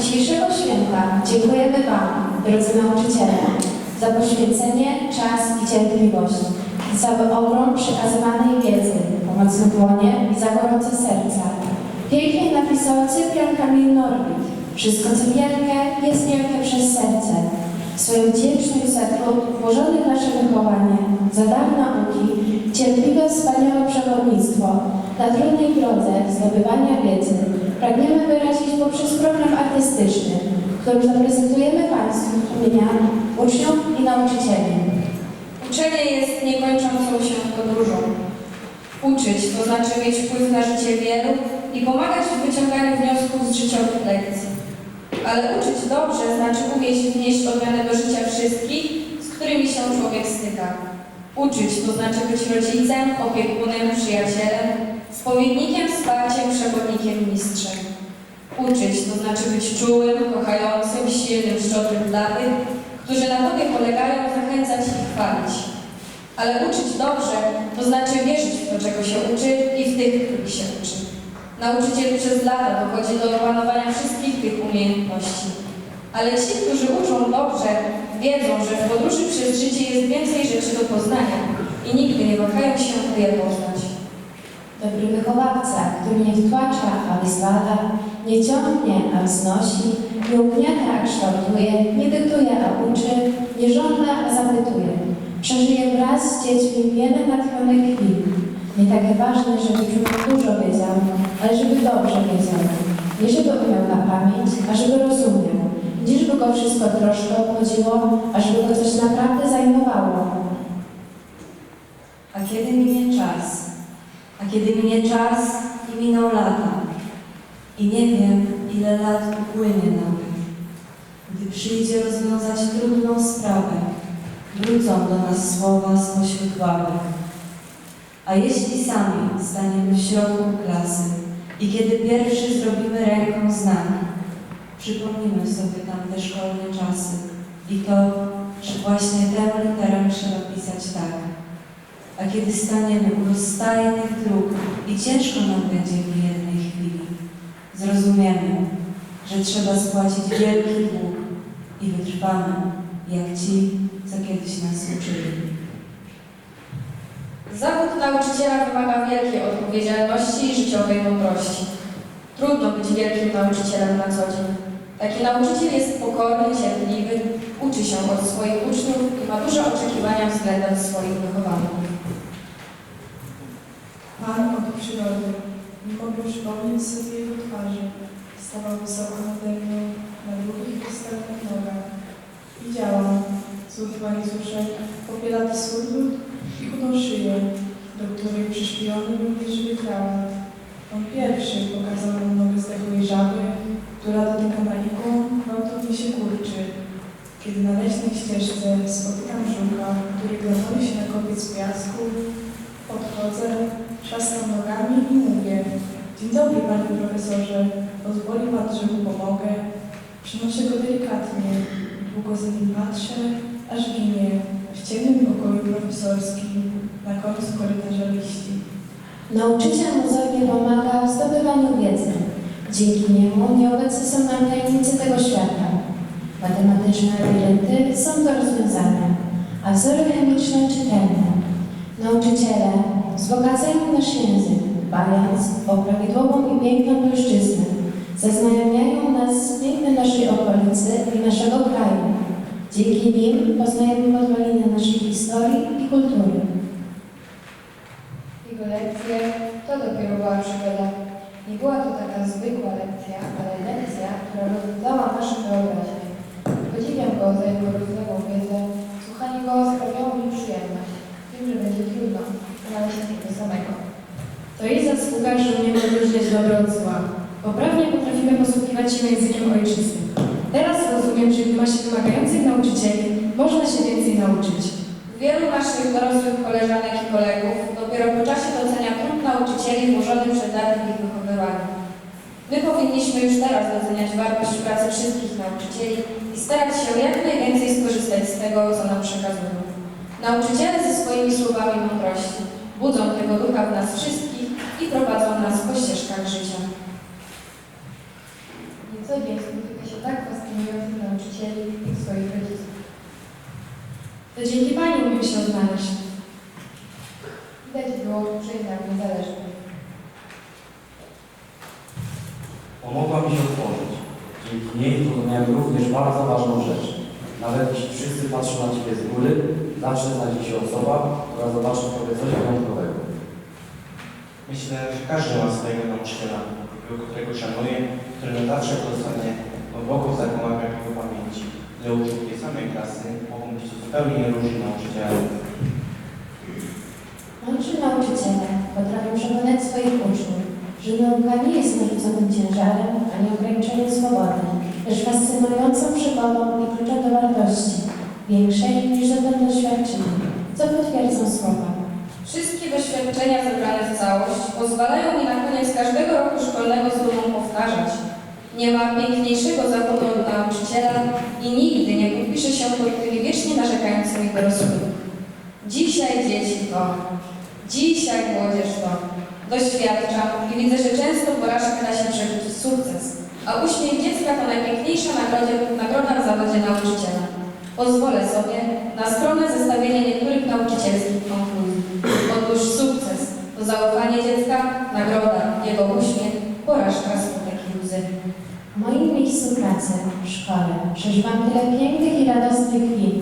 dzisiejszego święta dziękujemy Wam, drodzy nauczyciele, za poświęcenie, czas i cierpliwość, za ogrom przekazywanej wiedzy, pomocne dłonie i za gorące serca. Pięknie napisał Cyprian Kamil Norbit. Wszystko, co wielkie, jest wielkie przez serce. Swoją wdzięczność za trud włożony w nasze wychowanie, za dar nauki, cierpliwe, wspaniałe przewodnictwo na trudnej drodze zdobywania wiedzy pragniemy wyrazić poprzez program artystyczny, który zaprezentujemy Państwu imienia uczniów i nauczycieli. Uczenie jest niekończącą się podróżą. Uczyć to znaczy mieć wpływ na życie wielu i pomagać w wyciąganiu wniosków z życiowych lekcji. Ale uczyć dobrze znaczy umieć wnieść odmianę do życia wszystkich, z którymi się człowiek styka. Uczyć to znaczy być rodzicem, opiekunem, przyjacielem, spowiednikiem, wsparciem, przewodnikiem, mistrzem. Uczyć to znaczy być czułym, kochającym, silnym, szczodrym dla tych, którzy na Tobie polegają, zachęcać i chwalić. Ale uczyć dobrze to znaczy wierzyć w to, czego się uczy i w tych, których się uczy. Nauczyciel przez lata dochodzi do opanowania wszystkich tych umiejętności. Ale ci, którzy uczą dobrze, wiedzą, że w podróży przez życie jest więcej rzeczy do poznania i nigdy nie wahają się, by je poznać. Dobry wychowawca, który nie wtłacza, a wyzwala, nie ciągnie, a wznosi, nie ugniata, a kształtuje, nie dyktuje, a uczy, nie żąda, a zapytuje. Przeżyje wraz z dziećmi wiele natchnionych chwil. Nie takie ważne, żeby dużo wiedział, ale żeby dobrze wiedział. Nie żeby umiał na pamięć, a żeby rozumiał. Nie żeby go wszystko troszkę obchodziło, a żeby go coś naprawdę zajmowało. A kiedy minie czas? Kiedy minie czas i miną lata? I nie wiem, ile lat upłynie nawet. Gdy przyjdzie rozwiązać trudną sprawę, wrócą do nas słowa spośród ławek. A jeśli sami staniemy w środku klasy i kiedy pierwszy zrobimy ręką znak, przypomnimy sobie tamte szkolne czasy i to, że właśnie tę literę trzeba pisać tak. A kiedy staniemy u rozstajnych dróg i ciężko nam będzie w jednej chwili, zrozumiemy, że trzeba spłacić wielki dług i wytrwamy, jak ci, co kiedyś nas uczyli. Zawód nauczyciela wymaga wielkiej odpowiedzialności i życiowej mądrości. Trudno być wielkim nauczycielem na co dzień. Taki nauczyciel jest pokorny, cierpliwy, uczy się od swoich uczniów i ma duże oczekiwania względem swoich wychowanych. Pan od przyrody, nie mogę przypomnieć sobie jego twarzy. Stawał wysoko nade mną, na długich, występnych nogach. Widziałam, cud łańcuszek, popielaty surdut i chudą szyję, do której przyszpilony był nieżywy krawat. On pierwszy pokazał nam nogę zdechłej żaby, która dotyka na ikłą, gwałtownie się kurczy. Kiedy na leśnej ścieżce spotykam żuka, który gotuje się na kopiec piasku, podchodzę, trzaskam nogami i mówię Dzień dobry, panie profesorze, pozwoli pan, że mu pomogę. Przynoszę go delikatnie, długo za nim patrzę, aż ginie w ciemnym pokoju profesorskim, na końcu korytarza liści. Nauczyciel mozolnie pomaga w zdobywaniu wiedzy. Dzięki niemu nieobecne są nam tajemnice tego świata. Matematyczne labirynty są do rozwiązania, a wzory chemiczne czytelne. Nauczyciele wzbogacają nasz język, dbając o prawidłową i piękną polszczyznę. Zaznajamiają nas z pięknem naszej okolicy i naszego kraju. Dzięki nim poznajemy podwaliny naszej historii i kultury. Jego lekcje to dopiero była przygoda. Nie była to taka zwykła lekcja, ale lekcja, która rozbudzała naszą wyobraźnię. Podziwiam go za jego rozległą wiedzę. Słuchanie go sprawiało mi przyjemność. Wiem, że będzie trudno znaleźć tego samego. To jej zasługa, że umiemy odróżniać dobro od zła. Poprawnie potrafimy posługiwać się językiem ojczystym. Teraz rozumiem, że w masie wymagających nauczycieli można się więcej nauczyć. Wielu naszych dorosłych koleżanek i kolegów dopiero po czasie docenia trud nauczycieli włożony przed w ich wychowywanie. My powinniśmy już teraz doceniać wartość pracy wszystkich nauczycieli i starać się jak najwięcej skorzystać z tego, co nam przekazują. Nauczyciele ze swoimi słowami mądrości budzą tego ducha w nas wszystkich i prowadzą nas po ścieżkach życia. Co dzień spotyka się tak fascynujących nauczycieli i swoich rodziców. To dzięki Pani umiem się odnaleźć. Widać było, że nam nie zależy. Pomogła mi się otworzyć. Dzięki niej zrozumiałem również bardzo ważną rzecz. Nawet jeśli wszyscy patrzą na Ciebie z góry, zawsze znajdzie się osoba, która zobaczy w Tobie coś wyjątkowego. Myślę, że każdy ma swojego nauczyciela, którego szanuje, który na zawsze pozostanie głęboko w zakamarkach jego pamięci. Dla uczniów tej samej klasy mogą być zupełnie różni nauczyciele. Mądrzy nauczyciele potrafią przekonać swoich uczniów, że nauka nie jest narzuconym ciężarem ani ograniczeniem swobody, lecz fascynującą przygodą i kluczem do wartości, większej niż dotąd doświadczenie, co potwierdzą słowa. Wszystkie doświadczenia zebrane w całość pozwalają mi na koniec każdego roku szkolnego z dumą powtarzać. Nie ma piękniejszego zawodu od nauczyciela i nigdy nie podpisze się pod tymi wiecznie narzekającymi dorosłymi. Dzisiaj dzieci to, dzisiaj młodzież to. Doświadczam i widzę, że często porażka da się przerzucić w sukces, a uśmiech dziecka to najpiękniejsza nagroda, nagroda w zawodzie nauczyciela. Pozwolę sobie na skromne zestawienie niektórych nauczycielskich konkluzji. Otóż sukces to zaufanie dziecka, nagroda jego uśmiech, porażka smutek i łzy. W moim miejscu pracy, w szkole, przeżywam tyle pięknych i radosnych chwil.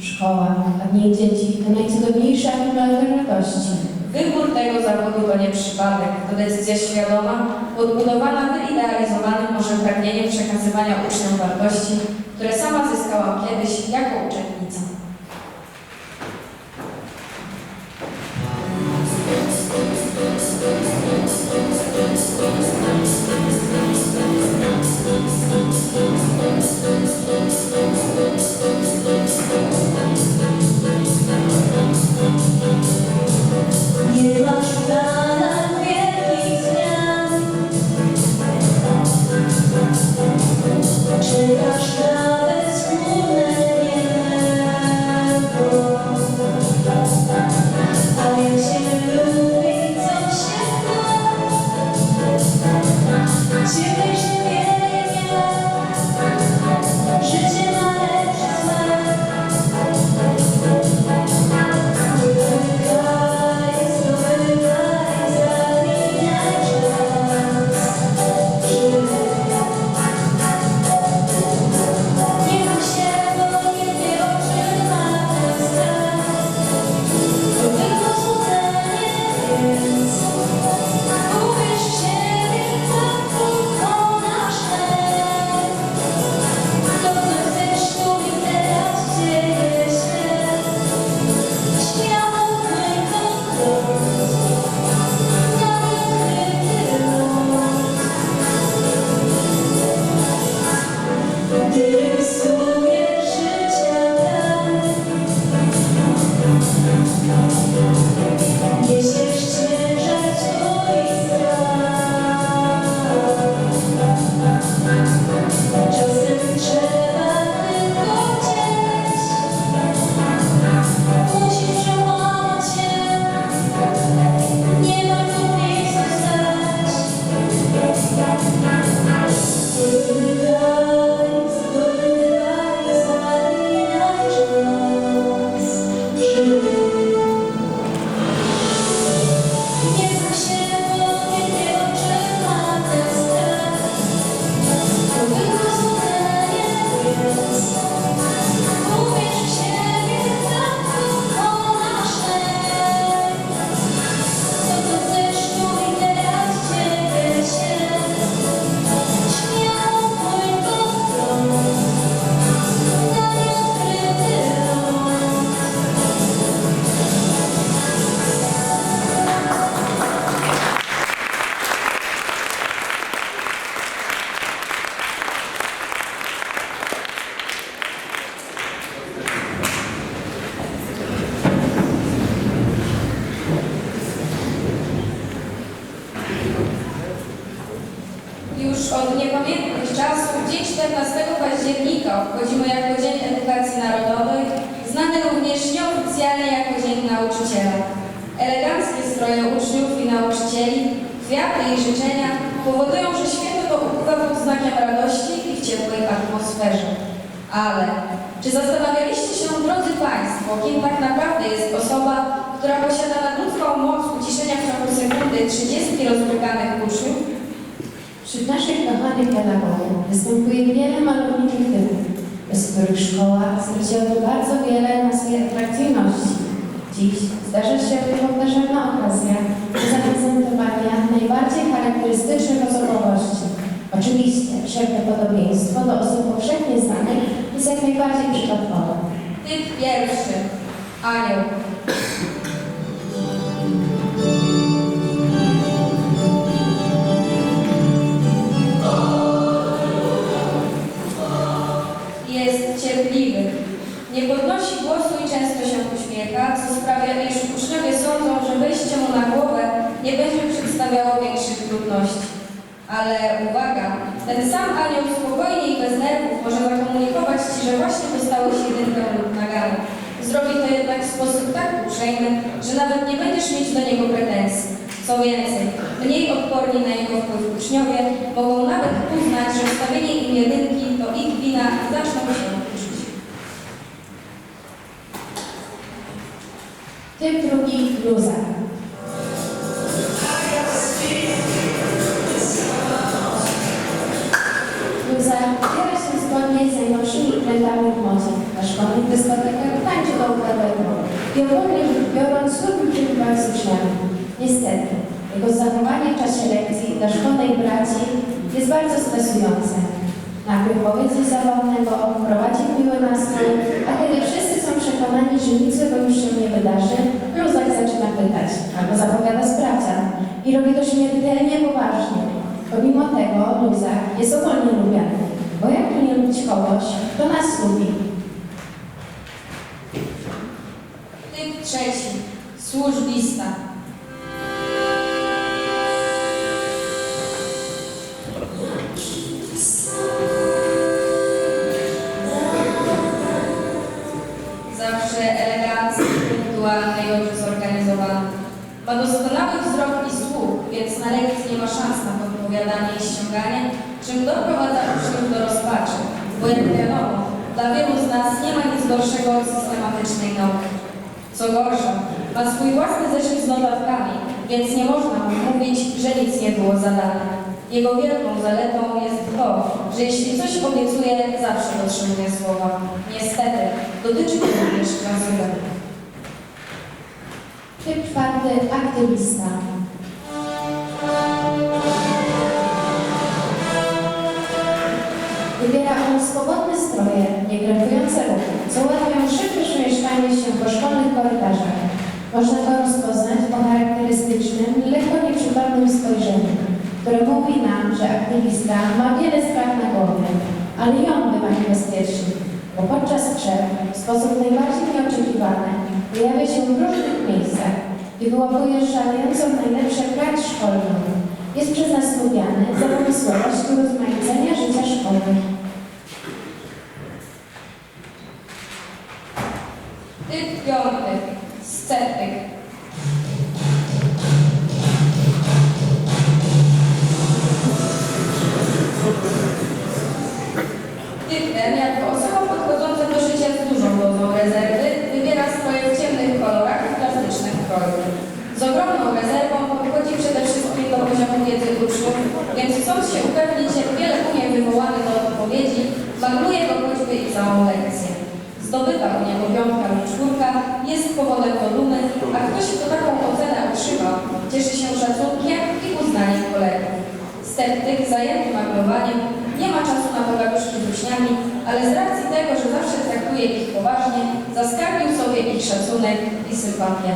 Szkoła, a w niej dzieci to najcudowniejsze akumulator radości. Wybór tego zawodu to nie przypadek, to decyzja świadoma, podbudowana wyidealizowanym może pragnieniem przekazywania uczniom wartości, które sama zyskałam kiedyś jako uczennica. Również nieoficjalnie jako Dzień Nauczyciela. Eleganckie stroje uczniów i nauczycieli, kwiaty i życzenia powodują, że święto to upływa pod znakiem radości i w ciepłej atmosferze. Ale czy zastanawialiście się, drodzy Państwo, kim tak naprawdę jest osoba, która posiada nadludzką moc uciszenia w ciągu sekundy 30 rozbrykanych uczniów? Wśród naszych kochanych pedagogów występuje wiele malowniczych typów, bez których szkoła straciłaby bardzo wiele na swojej atrakcyjności. Dziś zdarza się powtarzalna okazja do zaprezentowania najbardziej charakterystycznych osobowości. Oczywiście wszelkie podobieństwo do osób powszechnie znanych jest jak najbardziej przypadkowe. Typ pierwszy. Anioł. Głosu i często się uśmiecha, co sprawia, iż uczniowie sądzą, że wejście mu na głowę nie będzie przedstawiało większych trudności. Ale uwaga, ten sam anioł spokojnie i bez nerwów może zakomunikować Ci, że właśnie dostałeś jedynkę lub nagany. Zrobi to jednak w sposób tak uprzejmy, że nawet nie będziesz mieć do niego pretensji. Co więcej, mniej odporni na jego wpływ uczniowie mogą nawet uznać, że wstawienie im jedynki to ich wina i zaczną się uczyć. Typ drugi luzar. Luzar ubiera się zgodnie z najnowszymi trendami w modzie. Na szkolnych dyskotekach tańczy do układowego i ogólnie rzecz biorąc lubi przebywać z uczniami. Niestety, jego zachowanie w czasie lekcji dla szkolnej braci jest bardzo stresujące. Najpierw powiedz coś zabawnego, prowadzi miły nastrój, a kiedy przekonani, że nic złego już się nie wydarzy, Luzak zaczyna pytać, albo zapowiada sprawdzian i robi to śmiertelnie poważnie. Pomimo tego Luzak jest ogólnie lubiany, bo jak tu nie lubić kogoś, to nas lubi. Typ trzeci. Służbista. Jak wiadomo, dla wielu z nas nie ma nic gorszego od systematycznej nauki. Co gorsza, ma swój własny zeszyt z notatkami, więc nie można mówić, że nic nie było zadane. Jego wielką zaletą jest to, że jeśli coś obiecuje, zawsze dotrzymuje słowa. Niestety, dotyczy to również klasyka. Typ czwarty aktywista. Wybiera on swobodne stroje, niekrępujące ruchy, co ułatwiają szybkie przemieszczanie się po szkolnych korytarzach. Można go rozpoznać po charakterystycznym, lekko nieprzytomnym spojrzeniu, które mówi nam, że aktywista ma wiele spraw na głowie, ale i on bywa niebezpieczny, bo podczas przerw w sposób najbardziej nieoczekiwany pojawia się w różnych miejscach i wyłapuje szalejącą najlepsze grać szkolną. Jest przez nas lubiany za pomysłowość i rozmaicenia życia szkoły. Typ piąty. Sceptyk. Typ ten, jako osoba podchodząca do życia z dużą dozą rezerwy, wybiera stroje w ciemnych kolorach i plastycznych kroju. Z ogromną rezerwą podchodzi przede wszystkim do poziomu wiedzy uczniów, więc chcąc się upewnić, jak wiele umie wywołany do odpowiedzi, magluje go choćby i całą lekcję. Zdobywa u niego piątka lub czwórka, jest powodem do dumy, a ktoś, kto taką ocenę otrzyma, cieszy się szacunkiem i uznaniem kolegów. Sceptyk, zajęty maglowaniem, nie ma czasu na pogaduszki z uczniami, ale z racji tego, że zawsze traktuje ich poważnie, zaskarbił sobie ich szacunek i sympatię.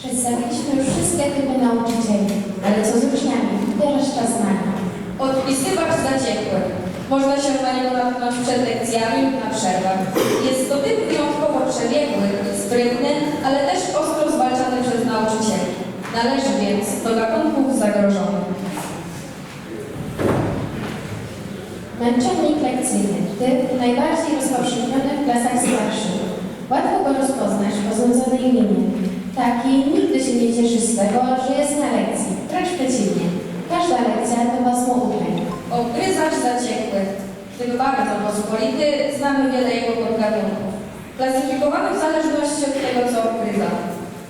Przedstawiliśmy już wszystkie typy nauczycieli, ale co z uczniami? Teraz czas na nich. Odpisywacz zaciekły. Można się na niego natknąć przed lekcjami lub na przerwach. Jest to typ wyjątkowo przebiegły, sprytny, ale też ostro zwalczany przez nauczycieli. Należy więc do gatunków zagrożonych. Męczennik lekcyjny, typ najbardziej rozpowszechniony w klasach starszych. Łatwo go rozpoznać po znudzonej minie. Taki nigdy się nie cieszy z tego, że jest na lekcji. Wręcz przeciwnie. Każda lekcja to pasmo uczeń. Ogryzacz zaciekły. Gdyby bardzo pospolity, znamy wiele jego podgatunków. Klasyfikowany w zależności od tego, co obgryza.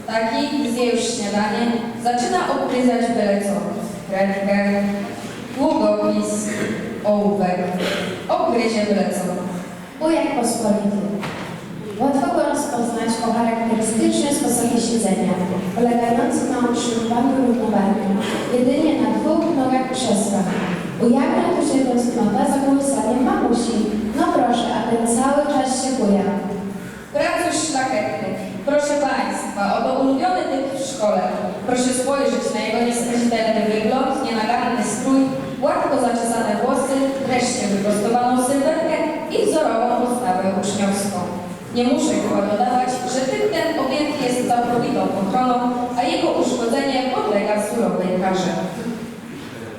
Taki, zje już śniadanie, zaczyna obgryzać byle co. Kredkę, długopis, ołówek. Obgryzie byle co. Bujak pospolity. Łatwo go rozpoznać po charakterystycznym sposobie siedzenia, polegającym na utrzymywaniu równowagi jedynie na dwóch nogach krzesła. Ujawnia tu się tęsknota za kołysaniem mamusi. No proszę, a ten cały czas się buja. Pracuś szlachetny. Proszę Państwa, oto ulubiony typ w szkole. Proszę spojrzeć na jego nieskazitelny wygląd, nienaganny strój, gładko zaczesane włosy, wreszcie wyprostowaną sylwetkę i wzorową postawę uczniowską. Nie muszę chyba dodawać, że typ ten objęty jest całkowitą ochroną, a jego uszkodzenie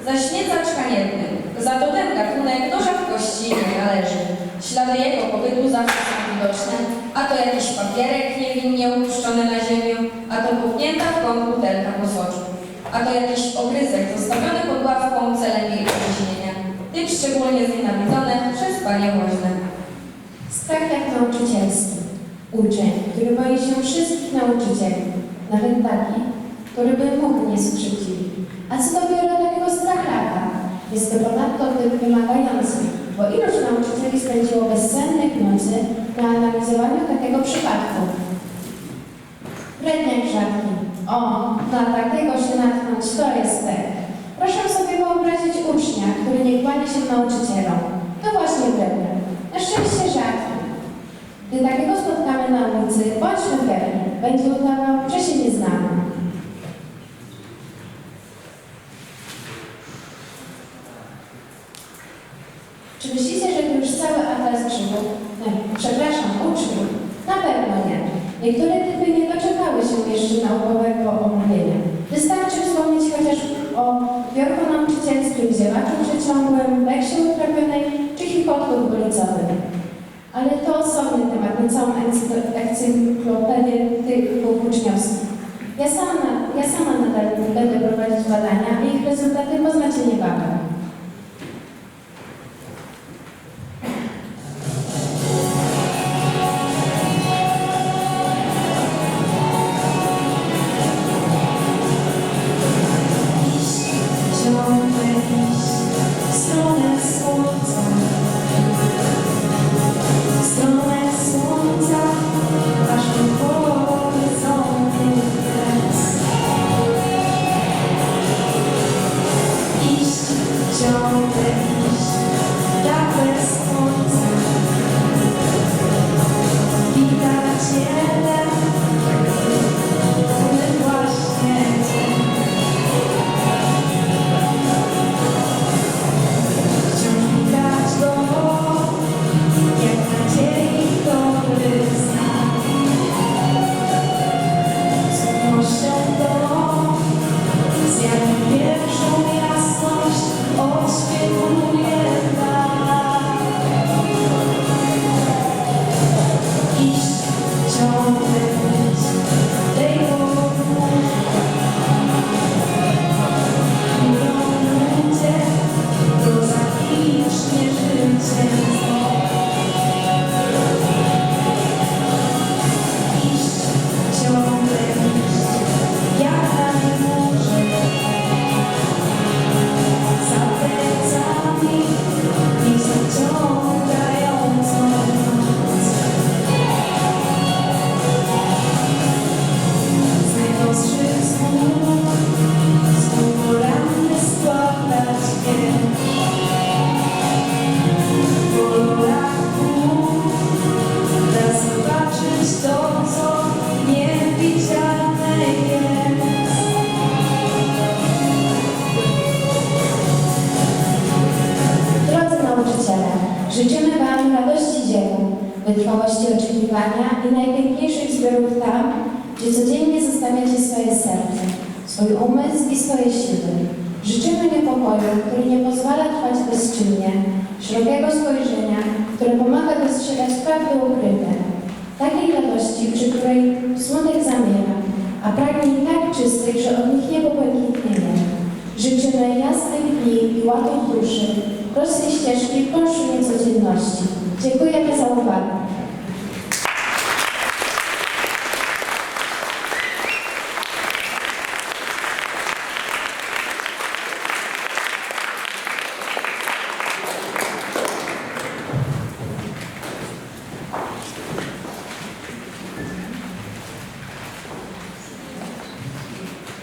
Zaśniezacz haniebny. Za to ten gatunek do rzadkości nie należy. Ślady jego pobytu zawsze są widoczne, a to jakiś papierek niewinnie upuszczony na ziemię, a to puknięta w kąt butelka po soczu, a to jakiś ogryzek zostawiony pod ławką celem jej opóźnienia. Tym szczególnie znienawidzone przez panie woźne. Strach jak nauczycielski. Uczeń, który boi się wszystkich nauczycieli, nawet taki, który by mógł nie skrzywdzić. A co dopiero takiego strachlaka? Jest to ponadto wymagający, bo ilość nauczycieli spędziło bezsennych nocy na analizowaniu takiego przypadku. Redniak rzadki. O, na takiego się natknąć to jest pech. Proszę sobie wyobrazić ucznia, który nie kłania się nauczycielom. To właśnie redniak. Na szczęście rzadki. Gdy takiego spotkamy na ulicy, bądźmy pewni, będzie udawał, że się nie znamy. Czy myślicie, że to już cały atlas grzybów? Nie, przepraszam, uczniów? Na pewno nie. Niektóre typy nie doczekały się jeszcze naukowego omówienia. Wystarczy wspomnieć chociaż o biurku nauczycielskim, ziewaczu przeciągłym, beksie utrapionej czy chichotku dwulicowym. Ale to osobny temat, na całą encyk- encyklopedię typów uczniowskich. Ja sama, ja sama nadal będę prowadzić badania, a ich rezultaty poznacie niebawem. A pragnień tak czystych, że od nich niebo błękitnieje. Życzymy jasnych dni i ładów duszy, prostej ścieżki w codzienności. Dziękujemy za uwagę.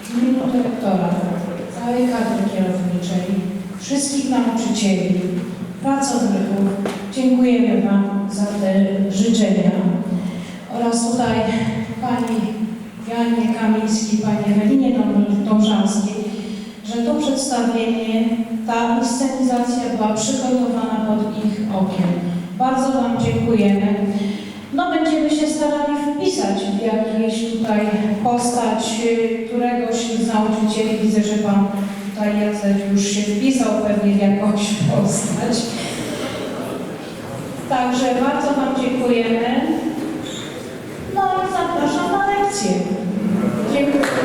W imieniu dyrektora, całej kadry kierowniczej, wszystkich nauczycieli, pracowników dziękujemy Wam za te oraz tutaj Pani Joannie Kamińskiej, Pani Ewelinie Dąb- Dążanskiej, że to przedstawienie, ta inscenizacja była przygotowana pod ich okiem. Bardzo Wam dziękujemy. No będziemy się starali wpisać w jakąś tutaj postać y, któregoś z nauczycieli. Widzę, że Pan tutaj Jacek już się wpisał pewnie w jakąś postać. Także bardzo Wam dziękujemy. No i zapraszam na lekcję. Dziękuję.